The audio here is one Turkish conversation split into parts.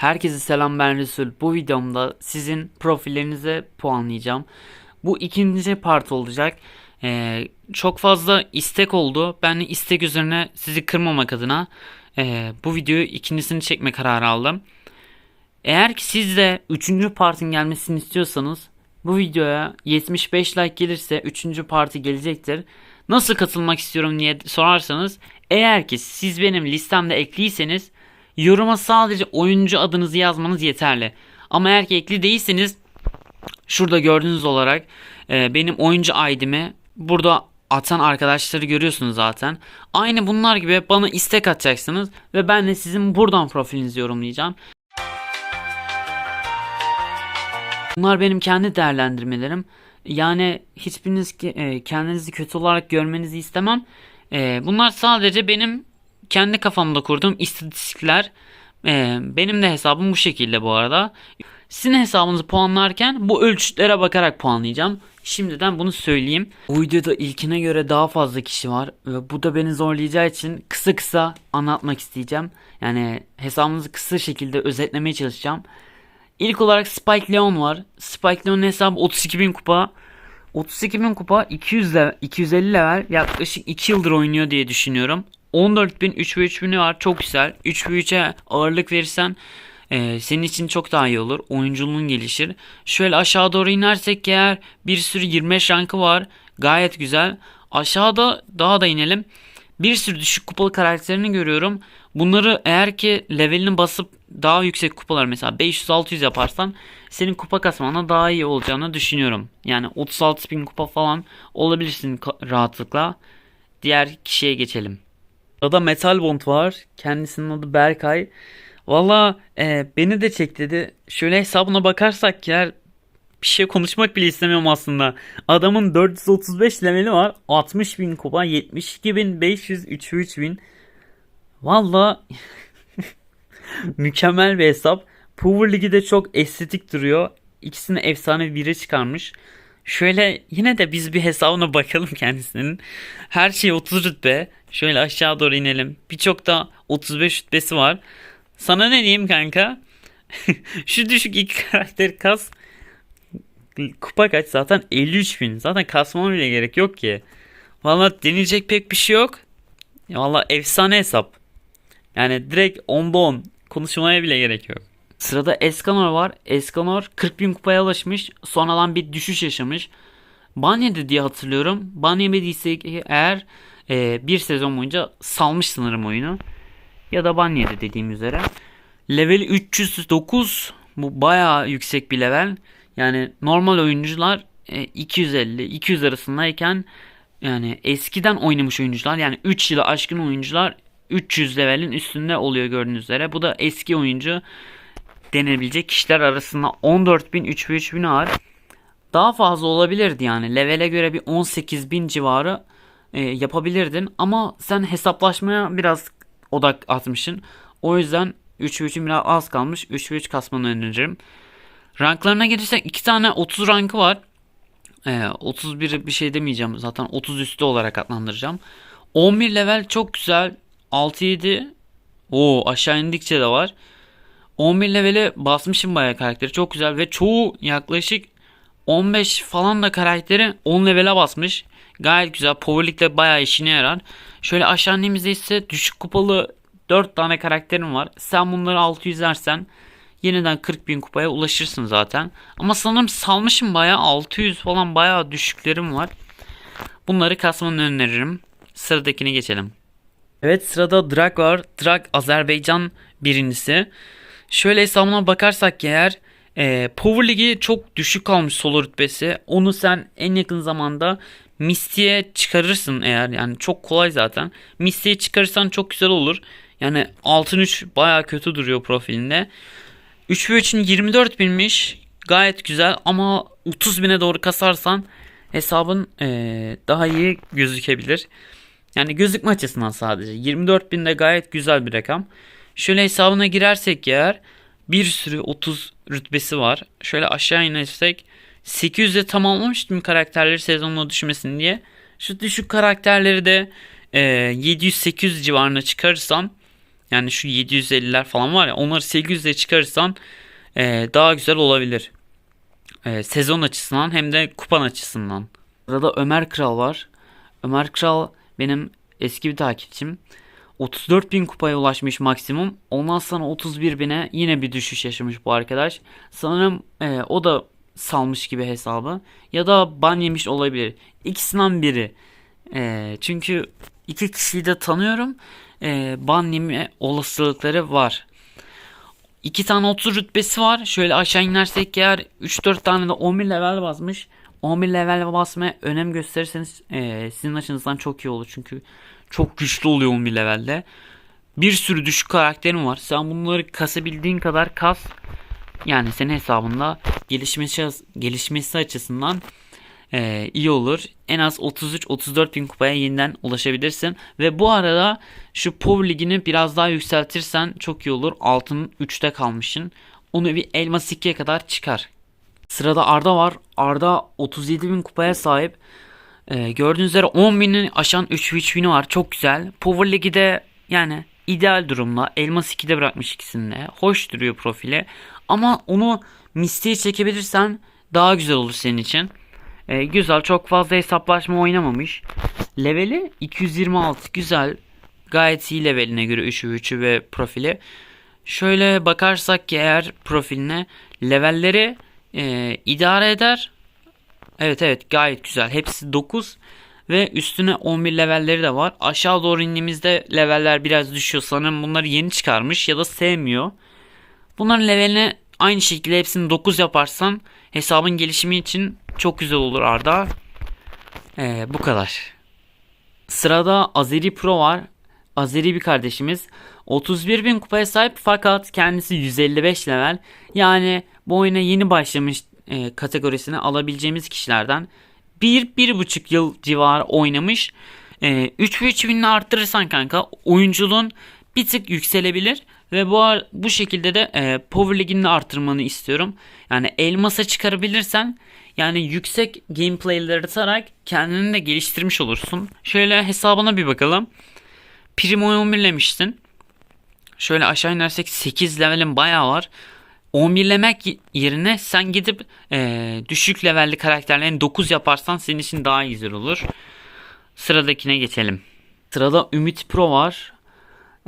Herkese selam ben Resul. Bu videomda sizin profillerinize puanlayacağım. Bu ikinci part olacak. Ee, çok fazla istek oldu. Ben istek üzerine sizi kırmamak adına ee, bu videoyu ikincisini çekme kararı aldım. Eğer ki siz de 3. partın gelmesini istiyorsanız bu videoya 75 like gelirse 3. parti gelecektir. Nasıl katılmak istiyorum diye sorarsanız eğer ki siz benim listemde ekliyseniz yoruma sadece oyuncu adınızı yazmanız yeterli. Ama eğer ki ekli değilseniz şurada gördüğünüz olarak e, benim oyuncu ID'mi burada atan arkadaşları görüyorsunuz zaten. Aynı bunlar gibi bana istek atacaksınız ve ben de sizin buradan profilinizi yorumlayacağım. Bunlar benim kendi değerlendirmelerim. Yani hiçbiriniz e, kendinizi kötü olarak görmenizi istemem. E, Bunlar sadece benim kendi kafamda kurduğum istatistikler. E, Benim de hesabım bu şekilde bu arada. Sizin hesabınızı puanlarken bu ölçütlere bakarak puanlayacağım. Şimdiden bunu söyleyeyim. Bu videoda ilkine göre daha fazla kişi var ve bu da beni zorlayacağı için kısa kısa anlatmak isteyeceğim. Yani hesabınızı kısa şekilde özetlemeye çalışacağım. İlk olarak Spike Leon var. Spike Leon'un hesabı 32.000 kupa. 32.000 kupa 200 level, 250 level yaklaşık 2 yıldır oynuyor diye düşünüyorum. 14.000 3 ve 3000'i var çok güzel. 3 ve 3'e ağırlık verirsen e, senin için çok daha iyi olur. Oyunculuğun gelişir. Şöyle aşağı doğru inersek eğer bir sürü 25 rankı var. Gayet güzel. Aşağıda daha da inelim. Bir sürü düşük kupalı karakterini görüyorum. Bunları eğer ki levelini basıp daha yüksek kupalar mesela 500-600 yaparsan senin kupa kasmana daha iyi olacağını düşünüyorum. Yani 36 bin kupa falan olabilirsin rahatlıkla. Diğer kişiye geçelim. Sırada Metal Bond var. Kendisinin adı Berkay. Valla e, beni de çek dedi. Şöyle hesabına bakarsak ya bir şey konuşmak bile istemiyorum aslında. Adamın 435 leveli var. 60 bin kupa, 72 bin, 500, 3 bin. Valla mükemmel bir hesap. Power Ligi de çok estetik duruyor. İkisini efsane biri çıkarmış. Şöyle yine de biz bir hesabına bakalım kendisinin. Her şey 30 rütbe. Şöyle aşağı doğru inelim. Birçok da 35 rütbesi var. Sana ne diyeyim kanka? Şu düşük iki karakter kas. Kupa kaç zaten 53 bin. Zaten kasmama bile gerek yok ki. Valla deneyecek pek bir şey yok. Valla efsane hesap. Yani direkt 10'da 10. Konuşmaya bile gerek yok. Sırada Escanor var. Escanor 40 bin kupaya ulaşmış. Sonradan bir düşüş yaşamış. Ban yedi diye hatırlıyorum. Ban yemediyse eğer e, bir sezon boyunca salmış sanırım oyunu. Ya da ban yedi dediğim üzere. Level 309 bu bayağı yüksek bir level. Yani normal oyuncular e, 250 200 arasındayken yani eskiden oynamış oyuncular yani 3 yılı aşkın oyuncular 300 levelin üstünde oluyor gördüğünüz üzere. Bu da eski oyuncu denebilecek kişiler arasında 14.000 3 ve 3000 var. Daha fazla olabilirdi yani. Levele göre bir 18.000 civarı e, yapabilirdin. Ama sen hesaplaşmaya biraz odak atmışsın. O yüzden 3 ve 3'ün biraz az kalmış. 3 ve 3 kasmanı öneririm. Ranklarına gelirsek 2 tane 30 rankı var. Ee, 31 bir şey demeyeceğim. Zaten 30 üstü olarak adlandıracağım. 11 level çok güzel. 6-7 Oo aşağı indikçe de var. 11 levele basmışım bayağı karakteri. Çok güzel ve çoğu yaklaşık 15 falan da karakteri 10 levele basmış. Gayet güzel. Power League'de bayağı işine yarar. Şöyle aşağı ise düşük kupalı 4 tane karakterim var. Sen bunları 600 dersen yeniden 40 bin kupaya ulaşırsın zaten. Ama sanırım salmışım bayağı 600 falan bayağı düşüklerim var. Bunları kasmanı öneririm. Sıradakine geçelim. Evet sırada Drag var. Drag Azerbaycan birincisi. Şöyle hesabına bakarsak eğer e, Power Ligi çok düşük kalmış solo rütbesi. Onu sen en yakın zamanda Misty'ye çıkarırsın eğer yani çok kolay zaten. Misty'ye çıkarırsan çok güzel olur. Yani altın 3 baya kötü duruyor profilinde. 3 ve 3'ün 24 binmiş. Gayet güzel ama 30 bine doğru kasarsan hesabın e, daha iyi gözükebilir. Yani gözükme açısından sadece. 24 bin de gayet güzel bir rakam. Şöyle hesabına girersek eğer bir sürü 30 rütbesi var. Şöyle aşağı inersek 800'de tamamlamıştım karakterleri sezonuna düşmesin diye. Şu düşük karakterleri de e, 700-800 civarına çıkarırsam Yani şu 750'ler falan var ya onları 800'e çıkarırsan e, daha güzel olabilir. E, sezon açısından hem de kupan açısından. Sırada Ömer Kral var. Ömer Kral benim eski bir takipçim. 34 bin kupaya ulaşmış maksimum. Ondan sonra 31 bine yine bir düşüş yaşamış bu arkadaş. Sanırım e, o da salmış gibi hesabı. Ya da ban yemiş olabilir. İkisinden biri. E, çünkü iki kişiyi de tanıyorum. E, ban yeme olasılıkları var. İki tane 30 rütbesi var. Şöyle aşağı inersek eğer 3-4 tane de 11 level basmış. 11 level basmaya önem gösterirseniz e, sizin açınızdan çok iyi olur. Çünkü çok güçlü oluyor 11 levelde. Bir sürü düşük karakterin var. Sen bunları kasabildiğin kadar kas. Yani senin hesabında gelişmesi, gelişmesi açısından e, iyi olur. En az 33-34 bin kupaya yeniden ulaşabilirsin. Ve bu arada şu PoW ligini biraz daha yükseltirsen çok iyi olur. Altın 3'te kalmışsın. Onu bir elmas 2'ye kadar çıkar. Sırada Arda var. Arda 37 bin kupaya sahip. Ee, gördüğünüz üzere 10 binin aşan 3 3 bini var. Çok güzel. Power Ligi de yani ideal durumda. Elmas 2'de bırakmış ikisini. Hoş duruyor profili. Ama onu Misty'ye çekebilirsen daha güzel olur senin için. Ee, güzel. Çok fazla hesaplaşma oynamamış. Leveli 226. Güzel. Gayet iyi leveline göre 3'ü 3'ü ve profili. Şöyle bakarsak ki eğer profiline levelleri e, idare eder. Evet evet gayet güzel. Hepsi 9 ve üstüne 11 levelleri de var. Aşağı doğru indiğimizde leveller biraz düşüyor. Sanırım bunları yeni çıkarmış ya da sevmiyor. Bunların levelini aynı şekilde hepsini 9 yaparsan hesabın gelişimi için çok güzel olur Arda. Ee, bu kadar. Sırada Azeri Pro var. Azeri bir kardeşimiz. 31 bin kupaya sahip fakat kendisi 155 level. Yani bu oyuna yeni başlamış e, kategorisine alabileceğimiz kişilerden 1-1,5 yıl civarı oynamış. E, 3 ve 3 binini arttırırsan kanka oyunculuğun bir tık yükselebilir. Ve bu bu şekilde de e, Power Lig'ini arttırmanı istiyorum. Yani elmasa çıkarabilirsen yani yüksek gameplay'leri atarak kendini de geliştirmiş olursun. Şöyle hesabına bir bakalım. Primo'yu 11'lemiştin. Şöyle aşağı inersek 8 levelin bayağı var. 11'lemek yerine sen gidip e, düşük levelli karakterlerin 9 yaparsan senin için daha güzel olur. Sıradakine geçelim. Sırada Ümit Pro var.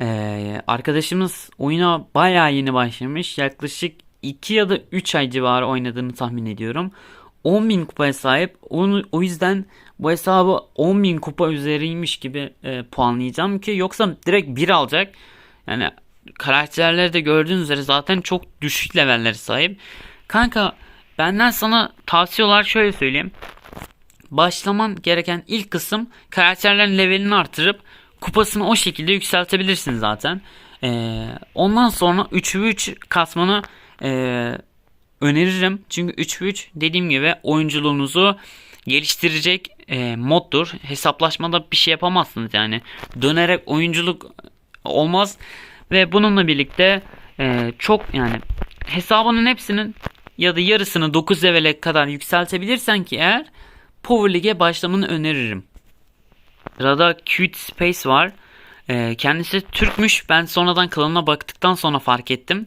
Ee, arkadaşımız oyuna bayağı yeni başlamış. Yaklaşık 2 ya da 3 ay civarı oynadığını tahmin ediyorum. 10.000 kupaya sahip. Onu, o yüzden bu hesabı 10.000 kupa üzeriymiş gibi e, puanlayacağım ki yoksa direkt 1 alacak. Yani karakterleri de gördüğünüz üzere zaten çok düşük levelleri sahip. Kanka benden sana tavsiye şöyle söyleyeyim. Başlaman gereken ilk kısım karakterlerin levelini artırıp kupasını o şekilde yükseltebilirsin zaten. Ee, ondan sonra 3 3 kasmanı e, öneririm. Çünkü 3 3 dediğim gibi oyunculuğunuzu geliştirecek e, moddur. Hesaplaşmada bir şey yapamazsınız yani. Dönerek oyunculuk olmaz. Ve bununla birlikte e, çok yani hesabının hepsinin ya da yarısını 9 levele kadar yükseltebilirsen ki eğer Power League'e başlamanı öneririm. Sırada Cute Space var. E, kendisi Türkmüş. Ben sonradan klanına baktıktan sonra fark ettim.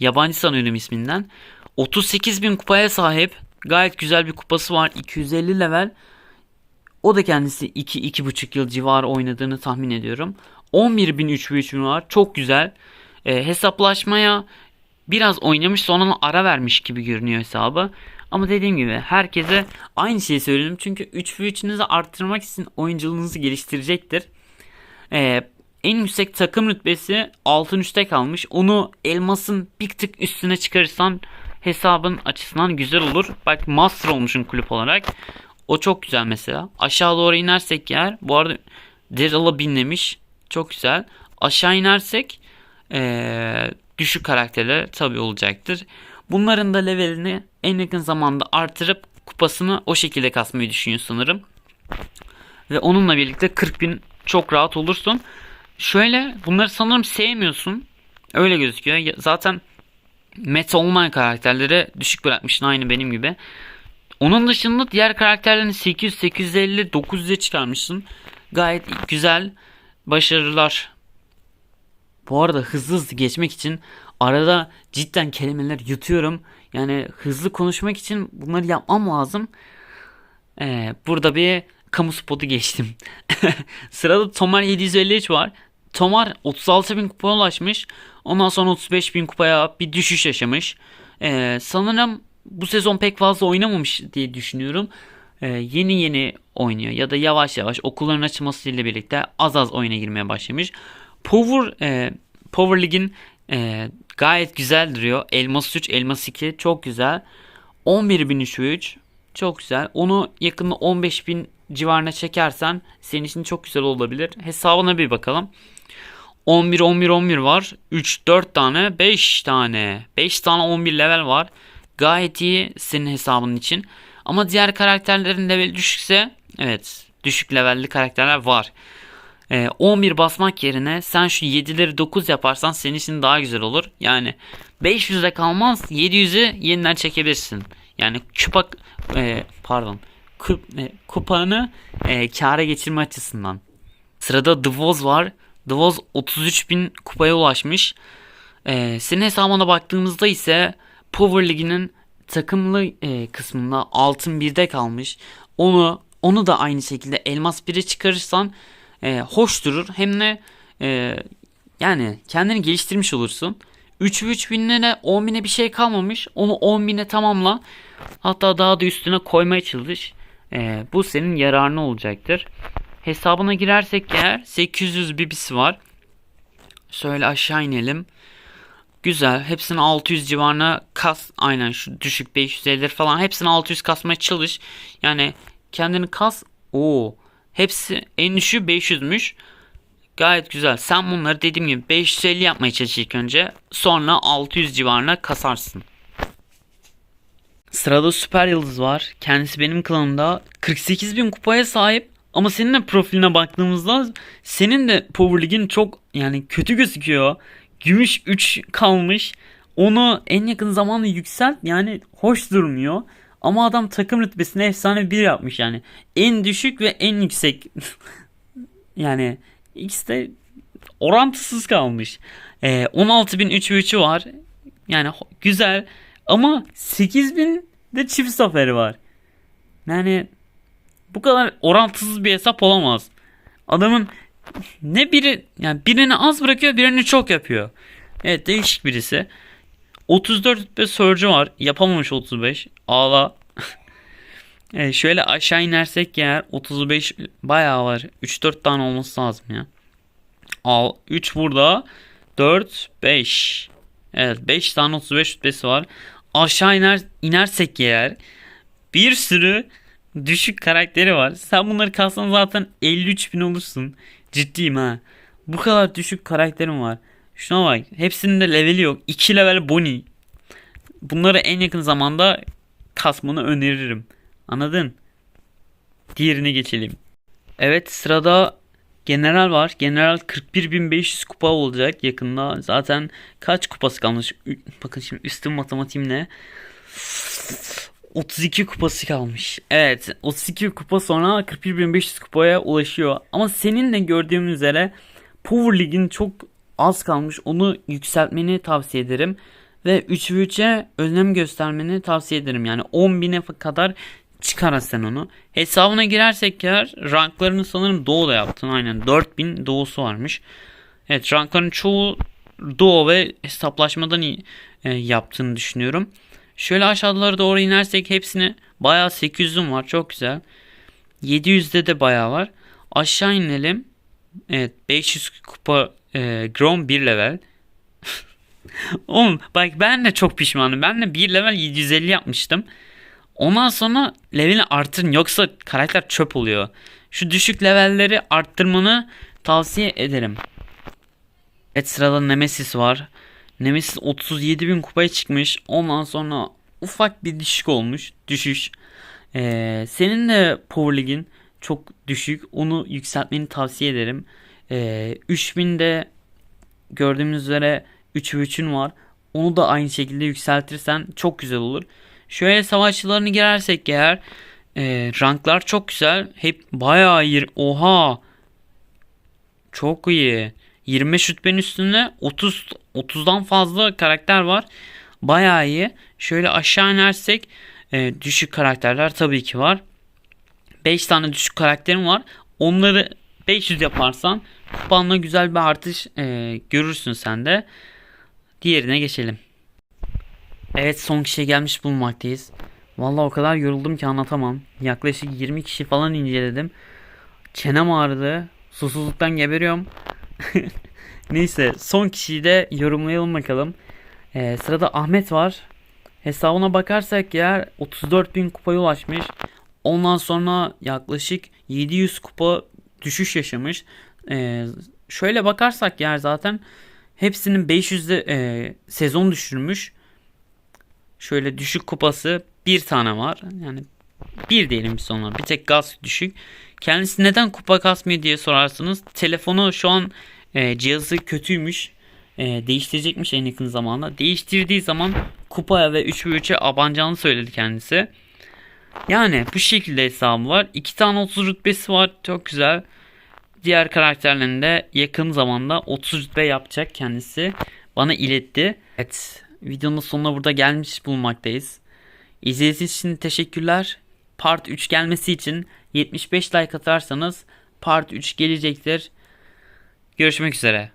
Yabancı sanıyordum isminden. 38 bin kupaya sahip. Gayet güzel bir kupası var. 250 level. O da kendisi 2-2,5 yıl civarı oynadığını tahmin ediyorum. 11 bin 3 bin var. Çok güzel. E, hesaplaşmaya biraz oynamış sonra ara vermiş gibi görünüyor hesabı. Ama dediğim gibi herkese aynı şeyi söyledim. Çünkü 3 ve 3'ünüzü arttırmak için oyunculuğunuzu geliştirecektir. Ee, en yüksek takım rütbesi altın üstte kalmış. Onu elmasın bir tık üstüne çıkarırsan hesabın açısından güzel olur. Bak master olmuşsun kulüp olarak. O çok güzel mesela. Aşağı doğru inersek yer. Bu arada Daryl'a binlemiş. Çok güzel. Aşağı inersek ee, düşük karakterler tabi olacaktır. Bunların da levelini en yakın zamanda artırıp kupasını o şekilde kasmayı düşünüyor sanırım. Ve onunla birlikte 40 bin çok rahat olursun. Şöyle bunları sanırım sevmiyorsun. Öyle gözüküyor. Zaten meta olmayan karakterleri düşük bırakmışsın aynı benim gibi. Onun dışında diğer karakterlerini 800, 850, 900'e çıkarmışsın. Gayet güzel başarılar Bu arada hızlı hızlı geçmek için arada cidden kelimeler yutuyorum. Yani hızlı konuşmak için bunları yapmam lazım. Ee, burada bir kamu spotu geçtim. Sırada Tomar 753 var. Tomar 36 bin kupaya ulaşmış. Ondan sonra 35 bin kupaya bir düşüş yaşamış. Ee, sanırım bu sezon pek fazla oynamamış diye düşünüyorum. Ee, yeni yeni oynuyor ya da yavaş yavaş okulların açılmasıyla birlikte az az oyuna girmeye başlamış. Power e, Power Lig'in e, gayet güzel duruyor. Elmas 3, Elmas 2 çok güzel. 11.003 çok güzel. Onu yakında 15.000 civarına çekersen senin için çok güzel olabilir. Hesabına bir bakalım. 11 11 11 var. 3 4 tane 5 tane. 5 tane 11 level var. Gayet iyi senin hesabın için. Ama diğer karakterlerin level düşükse evet düşük levelli karakterler var. Ee, 11 basmak yerine sen şu 7'leri 9 yaparsan senin için daha güzel olur. Yani 500'e kalmaz 700'ü yeniden çekebilirsin. Yani kupa e, pardon kup, e, kupanı e, kâra geçirme açısından. Sırada The var. The Woz 33 bin kupaya ulaşmış. Ee, senin hesabına baktığımızda ise Power Ligi'nin takımlı e, kısmında altın 1'de kalmış. Onu onu da aynı şekilde elmas 1'e çıkarırsan e, hoş durur. Hem de e, yani kendini geliştirmiş olursun. 3 3 binlere 10 bine bir şey kalmamış. Onu 10 bine tamamla. Hatta daha da üstüne koymaya çalış. E, bu senin yararına olacaktır. Hesabına girersek eğer 800 bibisi var. Şöyle aşağı inelim. Güzel. Hepsini 600 civarına kas. Aynen şu düşük 550 falan. Hepsini 600 kasmaya çalış. Yani kendini kas. Oo. Hepsi en düşüğü 500'müş. Gayet güzel. Sen bunları dediğim gibi 550 yapmaya çalış ilk önce. Sonra 600 civarına kasarsın. Sırada Süper Yıldız var. Kendisi benim klanımda 48 bin kupaya sahip. Ama senin de profiline baktığımızda senin de Power Lig'in çok yani kötü gözüküyor. Gümüş 3 kalmış. Onu en yakın zamanda yükselt yani hoş durmuyor. Ama adam takım rütbesine efsane bir yapmış yani. En düşük ve en yüksek. yani ikisi de orantısız kalmış. Ee, 16.000 3 3'ü var. Yani güzel. Ama 8.000 de çift zaferi var. Yani bu kadar orantısız bir hesap olamaz. Adamın ne biri yani birini az bırakıyor birini çok yapıyor. Evet değişik birisi. 34 rütbe Surge'ü var. Yapamamış 35. Ağla. evet, şöyle aşağı inersek eğer 35 bayağı var. 3-4 tane olması lazım ya. Al 3 burada. 4 5. Evet 5 tane 35 rütbesi var. Aşağı iner inersek eğer bir sürü düşük karakteri var. Sen bunları kalsan zaten 53 bin olursun. Ciddiyim ha. Bu kadar düşük karakterim var. Şuna bak. Hepsinin de leveli yok. 2 level Bonnie. Bunları en yakın zamanda kasmanı öneririm. Anladın? Diğerine geçelim. Evet sırada General var. General 41.500 kupa olacak yakında. Zaten kaç kupası kalmış? Bakın şimdi üstün matematiğimle. 32 kupası kalmış. Evet 32 kupa sonra 41.500 kupaya ulaşıyor. Ama senin de gördüğüm üzere Power Lig'in çok az kalmış. Onu yükseltmeni tavsiye ederim. Ve 3 ve 3'e önem göstermeni tavsiye ederim. Yani 10.000'e kadar çıkar sen onu. Hesabına girersek eğer ranklarını sanırım Doğu'da yaptın. Aynen 4000 Doğu'su varmış. Evet rankların çoğu Doğu ve hesaplaşmadan e, yaptığını düşünüyorum. Şöyle aşağılara doğru inersek hepsini bayağı 800'üm var. Çok güzel. 700'de de bayağı var. Aşağı inelim. Evet 500 kupa e, Grom 1 level. Oğlum bak ben de çok pişmanım. Ben de 1 level 750 yapmıştım. Ondan sonra levelini artırın yoksa karakter çöp oluyor. Şu düşük levelleri arttırmanı tavsiye ederim. Evet sırada Nemesis var. Nemesis 37 bin kupaya çıkmış. Ondan sonra ufak bir düşük olmuş. Düşüş. Ee, senin de Power Lig'in çok düşük. Onu yükseltmeni tavsiye ederim. Ee, 3000'de gördüğümüz üzere 3 ve 3'ün var. Onu da aynı şekilde yükseltirsen çok güzel olur. Şöyle savaşçılarını girersek eğer e, ranklar çok güzel. Hep bayağı iyi. Oha. Çok iyi. 25 rütbenin üstünde 30 30'dan fazla karakter var. Bayağı iyi. Şöyle aşağı inersek e, düşük karakterler tabii ki var. 5 tane düşük karakterim var. Onları 500 yaparsan kupanla güzel bir artış e, görürsün sen de. Diğerine geçelim. Evet son kişiye gelmiş bulunmaktayız. Vallahi o kadar yoruldum ki anlatamam. Yaklaşık 20 kişi falan inceledim. Çenem ağrıdı. Susuzluktan geberiyorum. Neyse son kişiyi de yorumlayalım bakalım. Ee, sırada Ahmet var. Hesabına bakarsak eğer 34.000 kupaya ulaşmış. Ondan sonra yaklaşık 700 kupa düşüş yaşamış. Ee, şöyle bakarsak yer zaten hepsinin 500'de e, sezon düşürmüş. Şöyle düşük kupası bir tane var. Yani bir diyelim biz. Bir tek gaz düşük. Kendisi neden kupa kasmıyor diye sorarsınız. Telefonu şu an e, cihazı kötüymüş. E, değiştirecekmiş en yakın zamanda. Değiştirdiği zaman kupaya ve 3 ve 3'e abanacağını söyledi kendisi. Yani bu şekilde hesabı var. 2 tane 30 rütbesi var. Çok güzel. Diğer karakterlerini de yakın zamanda 30 rütbe yapacak kendisi. Bana iletti. Evet. Videonun sonuna burada gelmiş bulunmaktayız. İzlediğiniz için teşekkürler. Part 3 gelmesi için 75 like atarsanız Part 3 gelecektir. Görüşmek üzere.